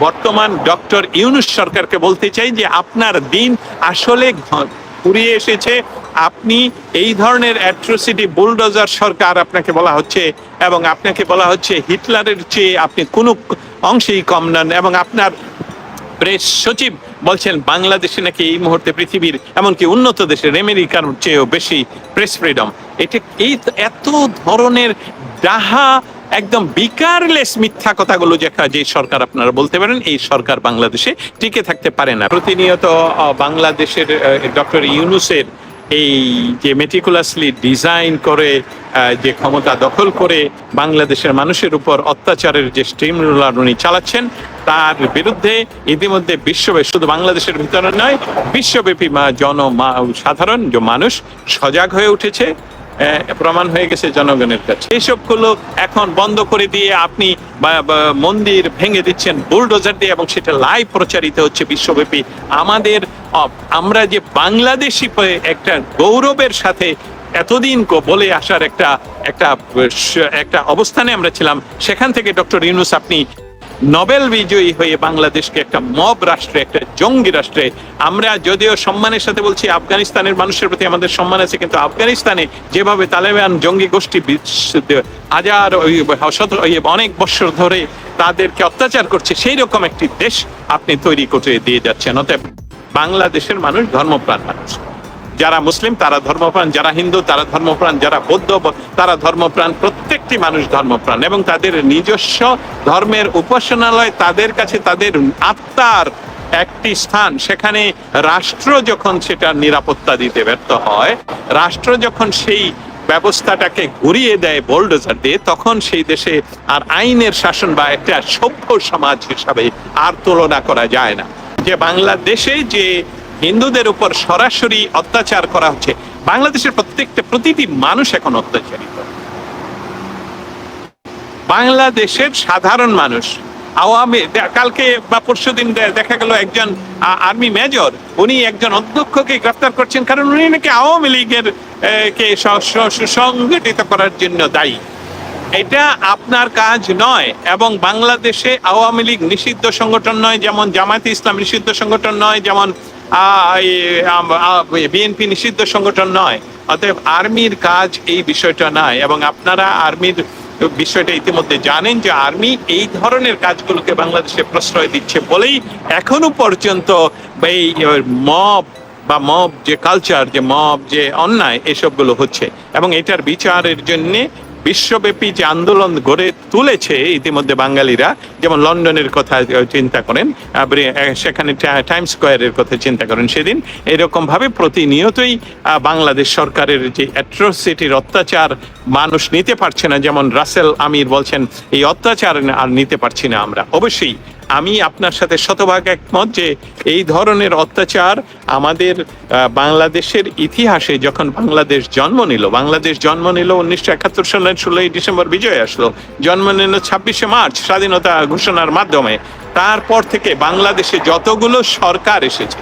বর্তমান ডক্টর ইউনুস সরকারকে বলতে চাই যে আপনার দিন আসলে ঘ- ফুরিয়ে এসেছে। আপনি এই ধরনের অ্যাট্রোসিটি বুলডোজার সরকার আপনাকে বলা হচ্ছে এবং আপনাকে বলা হচ্ছে হিটলারের চেয়ে আপনি কোনো অংশেই কম নন এবং আপনার প্রেস সচিব বলছেন বাংলাদেশে নাকি এই মুহূর্তে পৃথিবীর এমনকি উন্নত দেশের আমেরিকার চেয়েও বেশি প্রেস ফ্রিডম এটা এই এত ধরনের ডাহা একদম বিকারলেস মিথ্যা কথাগুলো যে যে সরকার আপনারা বলতে পারেন, এই সরকার বাংলাদেশে টিকে থাকতে পারে না। প্রতিনিয়ত বাংলাদেশের ডক্টর ইউনুসের এই যে মেটিকুলাসলি ডিজাইন করে যে ক্ষমতা দখল করে বাংলাদেশের মানুষের উপর অত্যাচারের যে স্টিম রোলার উনি চালাচ্ছেন, তার বিরুদ্ধে ইতিমধ্যে বিশ্বব্যাপী শুধু বাংলাদেশের ভিতরে নয়, বিশ্বব্যাপী জন সাধারণ যে মানুষ সজাগ হয়ে উঠেছে। প্রমাণ হয়ে গেছে জনগণের কাছে। এইসবগুলো এখন বন্ধ করে দিয়ে আপনি মন্দির ভেঙে দিচ্ছেন, বুলডোজার দিয়ে, এবং সেটা লাইভ প্রচারিত হচ্ছে বিশ্বব্যাপী। আমাদের আমরা যে বাংলাদেশি একটা গৌরবের সাথে এতদিন বলে আসার একটা একটা একটা অবস্থানে আমরা ছিলাম, সেখান থেকে ডক্টর ইউনুস আপনি নোবেল বিজয়ী হয়ে বাংলাদেশকে একটা মব রাষ্ট্রে, একটা জঙ্গি রাষ্ট্রে। আমরা যদিও সম্মানের সাথে বলছি আফগানিস্তানের মানুষের প্রতি আমাদের সম্মান আছে, কিন্তু আফগানিস্তানে যেভাবে তালেবান জঙ্গি গোষ্ঠী হাজার অনেক বছর ধরে তাদেরকে অত্যাচার করছে সেই রকম একটি দেশ আপনি তৈরি করে দিয়ে যাচ্ছেন। অতএব বাংলাদেশের মানুষ ধর্মপ্রাণ মানুষ। যারা মুসলিম, তারা ধর্মপ্রাণ, যারা হিন্দু, তারা ধর্মপ্রাণ, যারা বৌদ্ধ, তারা ধর্মপ্রাণ, প্রত্যেকটি মানুষ ধর্মপ্রাণ এবং তাদের নিজস্ব ধর্মের উপাসনালয় তাদের কাছে তাদের আত্মার একটি স্থান। সেখানে রাষ্ট্র যখন সেটা নিরাপত্তা দিতে ব্যর্থ হয়, রাষ্ট্র যখন সেই ব্যবস্থাটাকে ঘুরিয়ে দেয় বোল্ডোজার দিয়ে, তখন সেই দেশে আর আইনের শাসন বা একটা সভ্য সমাজ হিসাবে আর তুলনা করা যায় না। যে বাংলাদেশে যে হিন্দুদের উপর সরাসরি অত্যাচার করা হচ্ছে। বাংলাদেশের প্রত্যেকটা, প্রতিটি মানুষ এখন অত্যাচারিত। বাংলাদেশের সাধারণ মানুষ, আওয়ামী কালকে বা পরশু দিন দেখা গেল একজন আর্মি মেজর, উনি একজন অধ্যক্ষকে গ্রেফতার করছেন কারণ উনি নাকি আওয়ামী লীগের কে সুসংগঠিত করার জন্য দায়ী। এটা আপনার কাজ নয় এবং বাংলাদেশে আওয়ামী লীগ নিষিদ্ধ সংগঠন নয়, যেমন জামায়াতে ইসলাম নিষিদ্ধ সংগঠন নয়, যেমন বিএনপি নিষিদ্ধ সংগঠন নয়। অতএব আর্মির কাজ এই বিষয়টা নয় এবং আপনারা আর্মির বিষয়টা ইতিমধ্যে জানেন যে আর্মি এই ধরনের কাজগুলোকে বাংলাদেশে প্রশ্রয় দিচ্ছে বলেই এখনও পর্যন্ত এই মব বা মব যে কালচার যে মব, যে অন্যায়, এসবগুলো হচ্ছে। এবং এটার বিচারের জন্য বিশ্বব্যাপী যে আন্দোলন গড়ে তুলেছে ইতিমধ্যে বাঙালিরা, যেমন লন্ডনের কথা চিন্তা করেন সেখানে টাইম স্কোয়ারের কথা চিন্তা করেন সেদিন এরকম ভাবে প্রতিনিয়তই বাংলাদেশ সরকারের যে অ্যাট্রোসিটির অত্যাচার মানুষ নিতে পারছে না, যেমন রাসেল আমির বলছেন, এই অত্যাচার আর নিতে পারছি না আমরা। অবশ্যই আমি আপনার সাথে শতভাগ একমত যে এই ধরনের অত্যাচার আমাদের বাংলাদেশের ইতিহাসে যখন বাংলাদেশ জন্ম নিল, বাংলাদেশ জন্ম নিল উনিশশো একাত্তর সালের ষোলোই ডিসেম্বর বিজয় আসলো, জন্ম নিল ছাব্বিশে মার্চ স্বাধীনতা ঘোষণার মাধ্যমে। তারপর থেকে বাংলাদেশে যতগুলো সরকার এসেছে,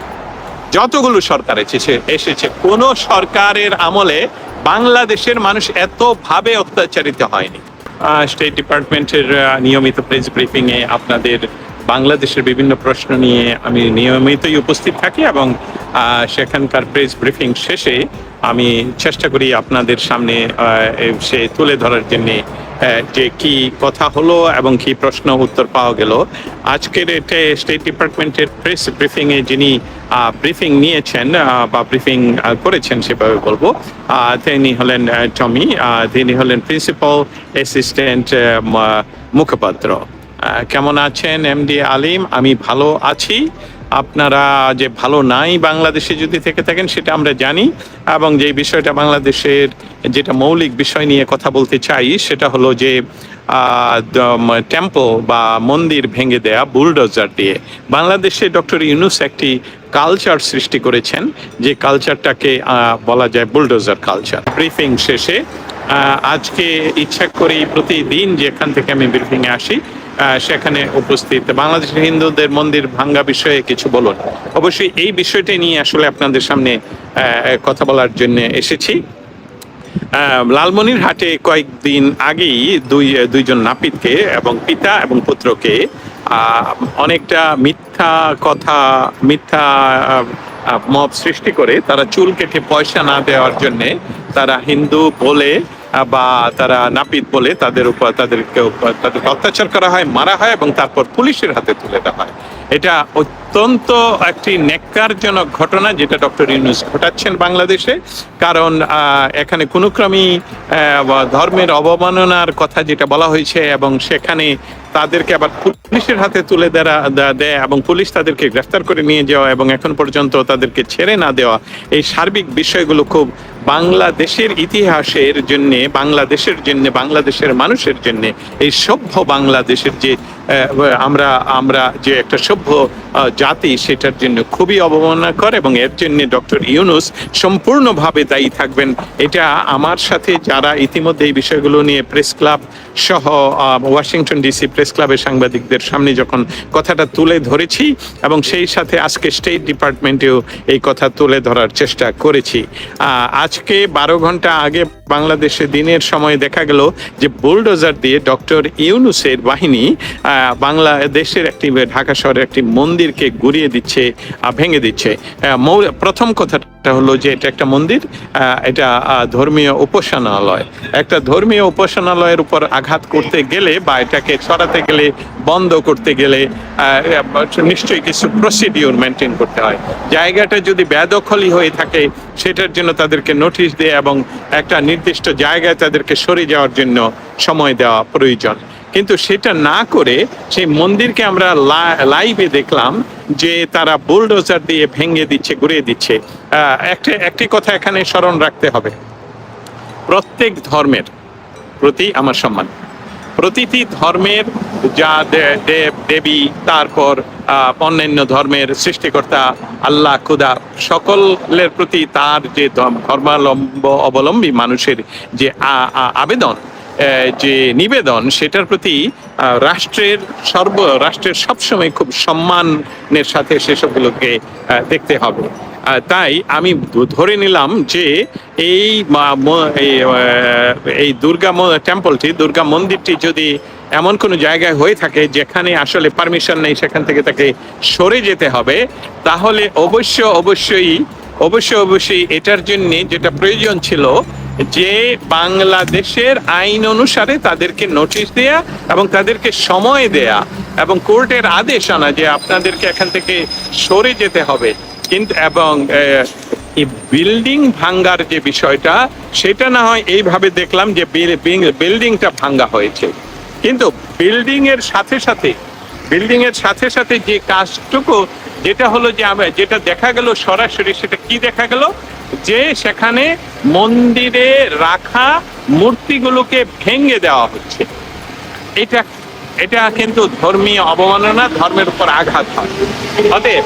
যতগুলো সরকার এসেছে এসেছে, কোনো সরকারের আমলে বাংলাদেশের মানুষ এতভাবে অত্যাচারিত হয়নি। স্টেট ডিপার্টমেন্টের নিয়মিত প্রেস ব্রিফিং এ আপনাদের বাংলাদেশের বিভিন্ন প্রশ্ন নিয়ে আমি নিয়মিতই উপস্থিত থাকি এবং সেখানকার প্রেস ব্রিফিং শেষে আমি চেষ্টা করি আপনাদের সামনে সে তুলে ধরার জন্যে যে কি কথা হলো এবং কি প্রশ্ন উত্তর পাওয়া গেল। আজকের এটা স্টেট ডিপার্টমেন্টের প্রেস ব্রিফিংয়ে যিনি ব্রিফিং নিয়েছেন বা ব্রিফিং করেছেন সেভাবে বলব তিনি হলেন টমি তিনি হলেন প্রিন্সিপাল অ্যাসিস্ট্যান্ট মুখপাত্র। কেমন আছেন এমডি আলিম? আমি ভালো আছি। আপনারা যে ভালো নাই বাংলাদেশে যদি থেকে থাকেন, সেটা আমরা জানি। এবং যে বিষয়টা বাংলাদেশের যেটা মৌলিক বিষয় নিয়ে কথা বলতে চাই, সেটা হলো যে টেম্পল বা মন্দির ভেঙে দেয়া বুলডোজার দিয়ে। বাংলাদেশে ডক্টর ইউনুস একটি কালচার সৃষ্টি করেছেন, যে কালচারটাকে বলা যায় বুলডোজার কালচার ব্রিফিং শেষে আজকে ইচ্ছা করি প্রতিদিন যেখান থেকে আমি ব্রিফিংয়ে আসি সেখানে উপস্থিত। বাংলাদেশের হিন্দুদের মন্দির ভাঙ্গা বিষয়ে কিছু বলুন। অবশ্যই এই বিষয়টি নিয়ে আসলে আপনাদের সামনে কথা বলার জন্য এসেছি। আহ, লালমনিরহাটে কয়েকদিন আগেই দুই দুইজন নাপিতকে এবং পিতা এবং পুত্রকে অনেকটা মিথ্যা কথা মিথ্যা মব সৃষ্টি করে তারা চুল কেটে পয়সা না দেওয়ার জন্যে তারা হিন্দু বলে বা তারা নাপিত বলে তাদের উপর তাদেরকে তাদেরকে অত্যাচার করা হয়, মারা হয় এবং তারপর পুলিশের হাতে তুলে দেওয়া হয়। এটা অত্যন্ত একটি নেককারজনক ঘটনা যেটা ডক্টর ইউনুস ঘটাচ্ছেন বাংলাদেশে। কারণ এখানে কোনো ক্রমেই ধর্মের অবমাননার কথা যেটা বলা হয়েছে এবং সেখানে তাদেরকে আবার পুলিশের হাতে তুলে দেওয়া দেয় এবং পুলিশ তাদেরকে গ্রেফতার করে নিয়ে যাওয়া এবং এখন পর্যন্ত তাদেরকে ছেড়ে না দেওয়া, এই সার্বিক বিষয়গুলো খুব বাংলাদেশের ইতিহাসের জন্য বাংলাদেশের জন্য বাংলাদেশের মানুষের জন্য এই সভ্য বাংলাদেশের যে আমরা আমরা যে একটা সভ্য জাতি, সেটার জন্য খুবই অবমাননা অবমাননাকর এবং এর জন্য ডক্টর ইউনুস সম্পূর্ণভাবে দায়ী থাকবেন। এটা আমার সাথে যারা ইতিমধ্যে এই বিষয়গুলো নিয়ে প্রেস ক্লাব সহ ওয়াশিংটন ডিসি প্রেস ক্লাবের সাংবাদিকদের সামনে যখন কথাটা তুলে ধরেছি এবং সেই সাথে আজকে স্টেট ডিপার্টমেন্টেও এই কথা তুলে ধরার চেষ্টা করেছি। আজকে বারো ঘণ্টা আগে বাংলাদেশে দিনের সময় দেখা গেল যে বুলডোজার দিয়ে ডক্টর ইউনুসের বাহিনী আহ, বাংলাদেশের একটি ঢাকা শহরের একটি মন্দিরকে গুড়িয়ে দিচ্ছে ভেঙে দিচ্ছে। প্রথম কথাটা হলো যে এটা একটা মন্দির এটা ধর্মীয় উপাসনালয়। একটা ধর্মীয় উপাসনালয়ের উপর আঘাত করতে গেলে বা এটাকে সরাতে গেলে বন্ধ করতে গেলে নিশ্চয়ই কিছু প্রসিডিউর মেনটেন করতে হয়। জায়গাটা যদি বেদখলই হয়ে থাকে সেটার জন্য তাদেরকে নোটিশ দেয় এবং একটা নির্দিষ্ট জায়গায় তাদেরকে সরে যাওয়ার জন্য সময় দেওয়া প্রয়োজন। কিন্তু সেটা না করে সেই মন্দিরকে আমরা লাইভে দেখলাম যে তারা বুলডোজার দিয়ে ভেঙে দিচ্ছে ঘুরিয়ে দিচ্ছে। একটা, একটি কথা এখানে স্মরণ রাখতে হবে। প্রত্যেক ধর্মের প্রতি আমার সম্মান। প্রতিটি ধর্মের যা দেব দেবী, তারপর অন্যান্য ধর্মের সৃষ্টিকর্তা, আল্লাহ, খুদা, সকলের প্রতি তার যে ধর্ম- ধর্মাবলম্ব অবলম্বী মানুষের যে আবেদন যে নিবেদন সেটার প্রতি রাষ্ট্রের সর্ব রাষ্ট্রের সবসময় খুব সম্মানের সাথে সেসবগুলোকে দেখতে হবে। তাই আমি ধরে নিলাম যে এই এই, দুর্গা টেম্পলটি দুর্গা মন্দিরটি যদি এমন কোনো জায়গায় হয়ে থাকে যেখানে আসলে পারমিশন নেই সেখান থেকে তাকে সরে যেতে হবে তাহলে অবশ্য অবশ্যই অবশ্যই অবশ্যই এটার জন্য যেটা প্রয়োজন ছিল যে বাংলাদেশের আইন অনুসারে তাদেরকে নোটিশ দেয়া এবং তাদেরকে সময় দেয়া এবং কোর্টের আদেশ আনা যে আপনাদেরকে এখান থেকে সরে যেতে হবে। কিন্তু এবং বিল্ডিং ভাঙ্গার যে বিষয়টা, সেটা না হয় এইভাবে দেখলাম যে বিল্ডিংটা ভাঙ্গা হয়েছে। কিন্তু বিল্ডিং এর সাথে সাথে বিল্ডিং এর সাথে সাথে যে কাজটুকু, যেটা হলো যে যেটা দেখা গেল সরাসরি, সেটা কি দেখা গেল? যে সেখানে মন্দিরে রাখা মূর্তিগুলোকে ভেঙে দেওয়া হচ্ছে। এটা এটা কিন্তু ধর্মীয় অবমাননা, ধর্মের উপর আঘাত হয়। অতএব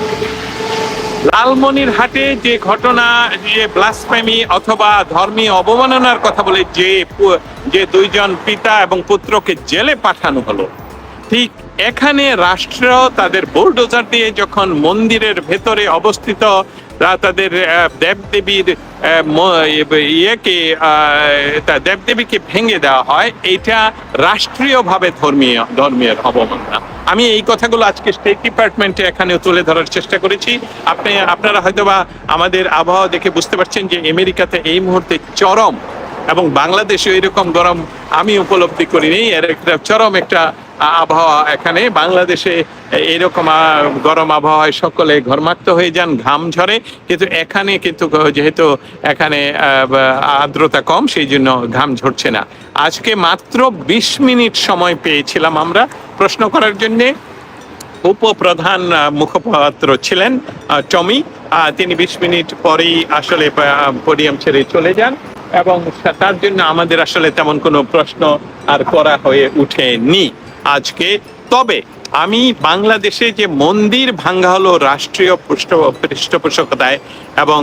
লালমনিরহাটে যে ঘটনা, যে ব্লাসফেমি অথবা ধর্মীয় অবমাননার কথা বলে যে যে দুইজন পিতা এবং পুত্রকে জেলে পাঠানো হলো, ঠিক এখানে রাষ্ট্র তাদের বোলডোজার দিয়ে যখন মন্দিরের ভেতরে অবস্থিত তাদের দেবদেবীর ইয়েকে দেবদেবীকে ভেঙে দেওয়া হয়। এটা রাষ্ট্রীয়ভাবে ধর্মীয় ধর্মীয় অবমাননা। আমি এই কথাগুলো আজকে স্টেট ডিপার্টমেন্টে এখানে তুলে ধরার চেষ্টা করেছি। আপনি, আপনারা হয়তোবা আমাদের আবহাওয়া দেখে বুঝতে পারছেন যে আমেরিকাতে এই মুহূর্তে চরম এবং বাংলাদেশে এরকম গরম আমি উপলব্ধি করিনি। এর একটা চরম একটা আবহাওয়া এখানে। বাংলাদেশে এরকম গরম আবহাওয়ায় সকলে ঘর্মাক্ত হয়ে যান, ঘাম ঝরে। কিন্তু এখানে কিন্তু যেহেতু এখানে আর্দ্রতা কম, সেই জন্য ঘাম ঝরছে না। আজকে মাত্র বিশ মিনিট সময় পেয়েছিলাম আমরা। প্রশ্ন করার জন্যে উপপ্রধান মুখপাত্র ছিলেন টমি। তিনি বিশ মিনিট পরেই আসলে পোডিয়াম ছেড়ে চলে যান এবং তার জন্য আমাদের আসলে তেমন কোনো প্রশ্ন আর করা হয়ে ওঠেনি আজকে। তবে আমি বাংলাদেশে যে মন্দির ভাঙ্গা হলো রাষ্ট্রীয় পৃষ্ঠ পৃষ্ঠপোষকতায় এবং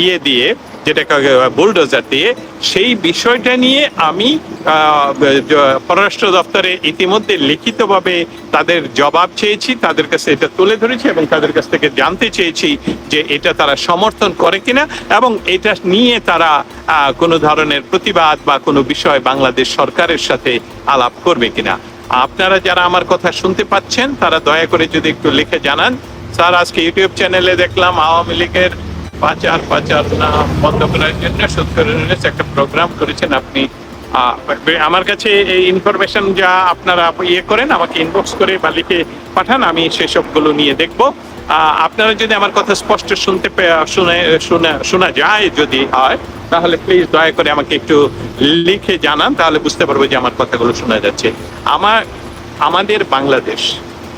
ইয়ে দিয়ে, যেটাকে বুলডোজার দিয়ে, সেই বিষয়টা নিয়ে আমি পররাষ্ট্র দপ্তরে ইতিমধ্যে লিখিতভাবে তাদের জবাব চেয়েছি, তাদের কাছে এটা তুলে ধরেছি এবং তাদের কাছ থেকে জানতে চেয়েছি যে এটা তারা সমর্থন করে কিনা এবং এটা নিয়ে তারা কোনো ধরনের প্রতিবাদ বা কোনো বিষয় বাংলাদেশ সরকারের সাথে আলাপ করবে কিনা। আপনারা যারা আমার কথা শুনতে পাচ্ছেন, তারা দয়া করে যদি একটু লিখে জানান। স্যার, আজকে ইউটিউব চ্যানেলে দেখলাম আওয়ামী লীগের পাচার পাচার না বন্ধ করার জন্য সত্যি একটা প্রোগ্রাম করেছেন আপনি। আমার কাছে এই ইনফরমেশন যা আপনারা ইয়ে করেন, আমাকে ইনবক্স করে বা লিখে পাঠান, আমি সেসবগুলো নিয়ে দেখব। আপনারা যদি আমার কথা স্পষ্ট শুনতে শোনা শোনা যায় যদি হয়, তাহলে প্লিজ দয়া করে আমাকে একটু লিখে জানান, তাহলে বুঝতে পারব যে আমার কথাগুলো শোনা যাচ্ছে। আমার, আমাদের বাংলাদেশ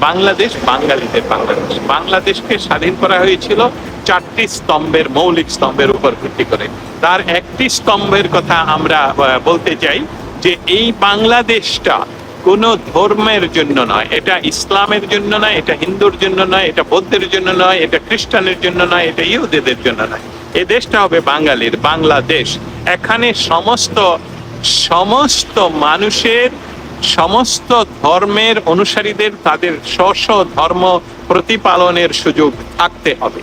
বাংলাদেশ বাঙালিদের বাংলাদেশ। বাংলাদেশকে স্বাধীন করা হয়েছিল চারটি স্তম্ভের মৌলিক স্তম্ভের উপর ভিত্তি করে। তার একটি স্তম্ভের কথা আমরা বলতে চাই যে এই বাংলাদেশটা কোনো ধর্মের জন্য নয়। এটা ইসলামের জন্য নয়, এটা হিন্দুর জন্য নয়, এটা বৌদ্ধের জন্য নয়, এটা খ্রিস্টানের জন্য নয়, এটা ইহুদিদের জন্য নয়। এ দেশটা হবে বাঙালির, বাংলাদেশ। এখানে সমস্ত সমস্ত মানুষের, সমস্ত ধর্মের অনুসারীদের তাদের স্ব ধর্ম প্রতিপালনের সুযোগ থাকতে হবে।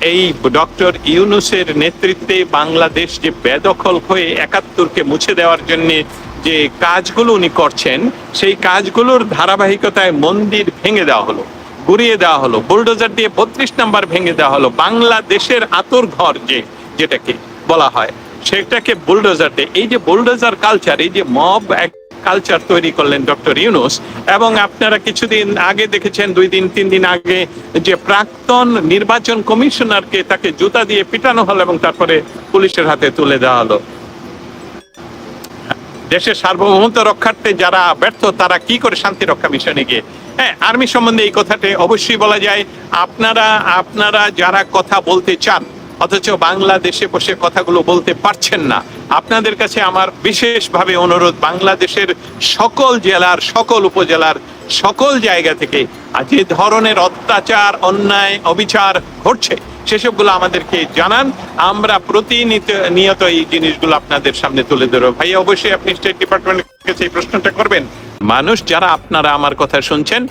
এই ডক্টর ইউনুসের নেতৃত্বে বাংলাদেশ যে বেদখল হয়ে একাত্তরকে মুছে দেওয়ার জন্য যে কাজগুলো উনি করছেন, সেই কাজগুলোর ধারাবাহিকতায় মন্দির ভেঙে দেওয়া হলো, গুড়িয়ে দেওয়া হলো, বুলডোজার দিয়ে বত্রিশ নাম্বার ভেঙে দেওয়া হলো, বাংলাদেশের আতর ঘর যে, যেটাকে বলা হয়, সেটাকে বুলডোজার দিয়ে, এই যে বুলডোজার কালচার এই যে মব এক কালচার তৈরি করলেন ডক্টর ইউনুস, এবং আপনারা কিছুদিন আগে দেখেছেন, দুই দিন, তিন দিন আগে যে প্রাক্তন নির্বাচন কমিশনারকে তাকে জুতা দিয়ে পিটানো হলো এবং তারপরে পুলিশের হাতে তুলে দেওয়া হলো। দেশের সার্বভৌমত্ব রক্ষার্থে যারা ব্যর্থ, তারা কি করে শান্তি রক্ষা মিশনে গিয়ে? হ্যাঁ আর্মি সম্বন্ধে এই কথাটি অবশ্যই বলা যায়। আপনারা আপনারা যারা কথা বলতে চান, অথচ বাংলাদেশে বসে কথাগুলো বলতে পারছেন না আপনাদের কাছে আমার বিশেষভাবে অনুরোধ, বাংলাদেশের সকল জেলার, সকল উপজেলার সকল জায়গা থেকে যে ধরনের অত্যাচার, অন্যায়, অবিচার ঘটছে, সেসবগুলো আমাদেরকে জানান। আমরা প্রতিনিয়ত, নিয়ত এই জিনিসগুলো আপনাদের সামনে তুলে ধরবো। ভাই, অবশ্যই আপনি স্টেট ডিপার্টমেন্টের কাছে এই প্রশ্নটা করবেন। মানুষ যারা আপনারা আমার কথা শুনছেন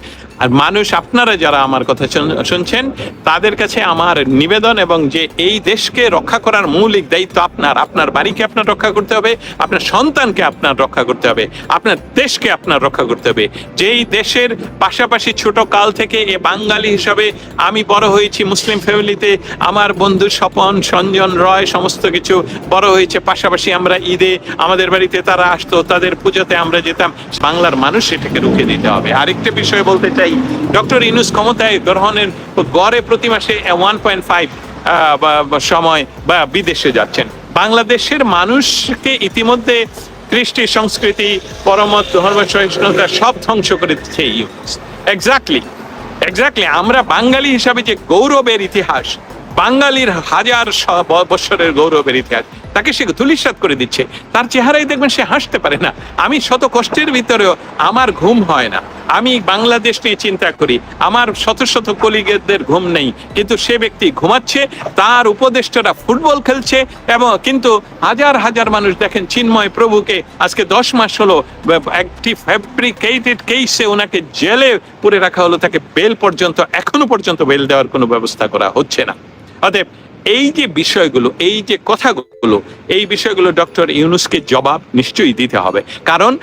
আর মানুষ আপনারা যারা আমার কথা শুনছেন, তাদের কাছে আমার নিবেদন এবং যে এই দেশকে রক্ষা করার মৌলিক দায়িত্ব আপনার। আপনার বাড়িকে আপনার রক্ষা করতে হবে, আপনার সন্তানকে আপনার রক্ষা করতে হবে, আপনার দেশকে আপনার রক্ষা করতে হবে। যেই দেশের পাশাপাশি ছোট কাল থেকে এ বাঙালি হিসাবে আমি বড় হয়েছি মুসলিম ফ্যামিলিতে, আমার বন্ধু স্বপন, সঞ্জন, রয় সমস্ত কিছু বড় হয়েছে। পাশাপাশি আমরা ঈদে আমাদের বাড়িতে তারা আসতো, তাদের পুজোতে আমরা যেতাম। বাংলার মানুষ এটাকে রুখে দিতে হবে। আরেকটা বিষয় বলতে চাই ডক্টর ইনুস ক্ষমতায় গ্রহণের গড়ে প্রতি মাসে ওয়ান পয়েন্ট ফাইভ সময়, বা, বিদেশে যাচ্ছেন। বাংলাদেশের মানুষকে ইতিমধ্যে কৃষ্টি সংস্কৃতি পরমত ধর্ম সহিষ্ণুতা সব ধ্বংস করে দিচ্ছে ইউনুস। এক্স্যাক্টলি এক্স্যাক্টলি আমরা বাঙালি হিসাবে যে গৌরবের ইতিহাস, বাঙালির হাজার শ- ব- বৎসরের গৌরবের ইতিহাস, তাকে সে ধুলিসাৎ করে দিচ্ছে। তার চেহারাই দেখবেন সে হাসতে পারে না। আমি শত কষ্টের ভিতরেও আমার ঘুম হয় না। আমি বাংলাদেশ নিয়ে চিন্তা করি। আমার শত শত কলিগেদের ঘুম নেই। কিন্তু সে ব্যক্তি ঘুমাচ্ছে, তার উপদেষ্টারা ফুটবল খেলছে এবং কিন্তু হাজার হাজার মানুষ দেখেন চিন্ময় প্রভুকে আজকে দশ মাস হলো, একটি ফ্যাব্রিকেটেড কেসে ওনাকে জেলে পুরে রাখা হলো, তাকে বেল পর্যন্ত, এখনও পর্যন্ত বেল দেওয়ার কোনো ব্যবস্থা করা হচ্ছে না। অতএব এই যে বিষয়গুলো, এই যে কথাগুলো, এই বিষয়গুলো ডক্টর ইউনুসকে জবাব নিশ্চয়ই দিতে হবে। কারণ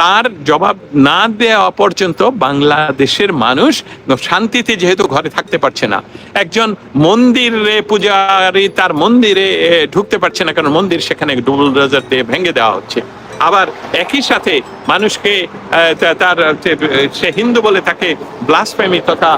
তার জবাব না দেওয়া পর্যন্ত বাংলাদেশের মানুষ শান্তিতে যেহেতু ঘরে থাকতে পারছে না। একজন মন্দিরে পূজারি তার মন্দিরে ঢুকতে পারছে না কারণ মন্দির সেখানে ডুবল ডোজার দিয়ে ভেঙে দেওয়া হচ্ছে। আবার একই সাথে মানুষকে তার, সে হিন্দু বলে তাকে ব্লাসফেমি তথা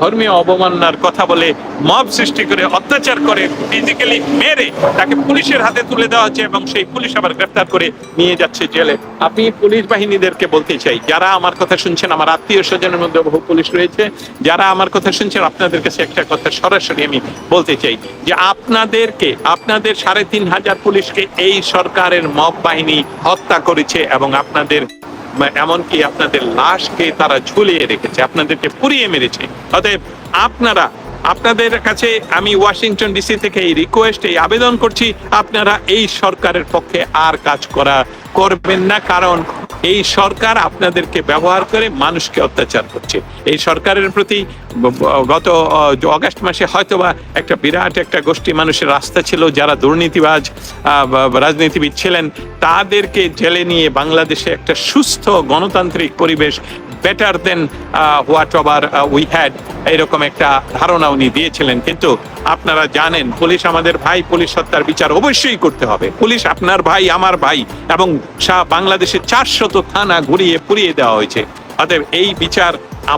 ধর্মীয় অবমাননার কথা বলে মব সৃষ্টি করে, অত্যাচার করে ফিজিক্যালি মেরে তাকে পুলিশের হাতে তুলে দেওয়া হচ্ছে এবং সেই পুলিশ আবার গ্রেফতার করে নিয়ে যাচ্ছে জেলে। আমি পুলিশ বাহিনীদেরকে বলতে চাই, যারা আমার কথা শুনছেন, আমার আত্মীয় স্বজনের মধ্যে বহু পুলিশ রয়েছে, যারা আমার কথা শুনছেন, আপনাদের কাছে একটা কথা সরাসরি আমি বলতে চাই যে আপনাদেরকে, আপনাদের সাড়ে তিন হাজার পুলিশকে এই সরকারের মব বাহিনী হত্যা করেছে এবং আপনাদের এমনকি আপনাদের লাশকে তারা ঝুলিয়ে রেখেছে, আপনাদেরকে পুড়িয়ে মেরেছে। অতএব আপনারা, আপনাদের কাছে আমি ওয়াশিংটন ডিসি থেকে এই রিকোয়েস্ট এই আবেদন করছি, আপনারা এই সরকারের পক্ষে আর কাজ করা করবেন না, কারণ এই সরকার আপনাদেরকে ব্যবহার করে মানুষকে অত্যাচার করছে। এই সরকারের প্রতি গত অগাস্ট মাসে হয়তোবা একটা বিরাট একটা গোষ্ঠী মানুষের রাস্তা ছিল, যারা দুর্নীতিবাজ রাজনীতিবিদ ছিলেন, তাদেরকে জেলে নিয়ে বাংলাদেশে একটা সুস্থ গণতান্ত্রিক পরিবেশ better than what over we had এরকম একটা ধারণা উনি দিয়েছিলেন। কিন্তু আপনারা জানেন, পুলিশ আমাদের ভাই, পুলিশ হত্যার বিচার অবশ্যই করতে হবে। পুলিশ আপনার ভাই, আমার ভাই এবং বাংলাদেশের চারশত থানা ঘুরিয়ে পুড়িয়ে দেওয়া হয়েছে। অতএব এই বিচার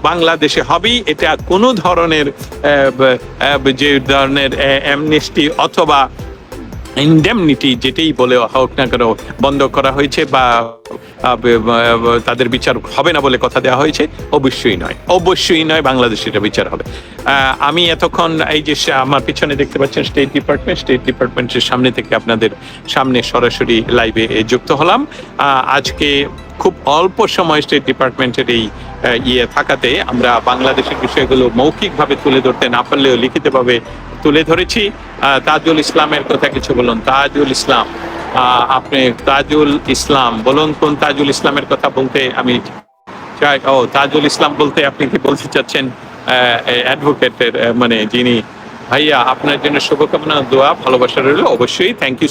বাংলাদেশে হবেই। এটা কোনো ধরনের যে ধরনের অ্যামনেস্টি অথবা ইন্ডেমনিটি যেটাই বলে হোক না কেন বন্ধ করা হয়েছে বা তাদের বিচার হবে না বলে কথা দেওয়া হয়েছে, অবশ্যই নয়। অবশ্যই নয় বাংলাদেশে এটা বিচার হবে। আমি এতক্ষণ এই যে আমার পিছনে দেখতে পাচ্ছেন স্টেট ডিপার্টমেন্ট স্টেট ডিপার্টমেন্টের সামনে থেকে আপনাদের সামনে সরাসরি লাইভে যুক্ত হলাম। আজকে খুব অল্প সময় স্টেট ডিপার্টমেন্টের এই ইয়ে থাকাতে আমরা বাংলাদেশের বিষয়গুলো মৌখিকভাবে তুলে ধরতে না পারলেও লিখিতভাবে তুলে ধরেছি। তাজুল ইসলামের কথা কিছু বলুন। তাজুল ইসলাম আপনি তাজুল ইসলাম বলুন, কোন তাজুল ইসলামের কথা বলতে আমি ও, তাজুল ইসলাম বলতে আপনি কি বলতে চাচ্ছেন? অ্যাডভোকেটের মানে যিনি, ভাইয়া, আপনার জন্য শুভকামনা, দোয়া, ভালোবাসা রইল। অবশ্যই থ্যাংক ইউ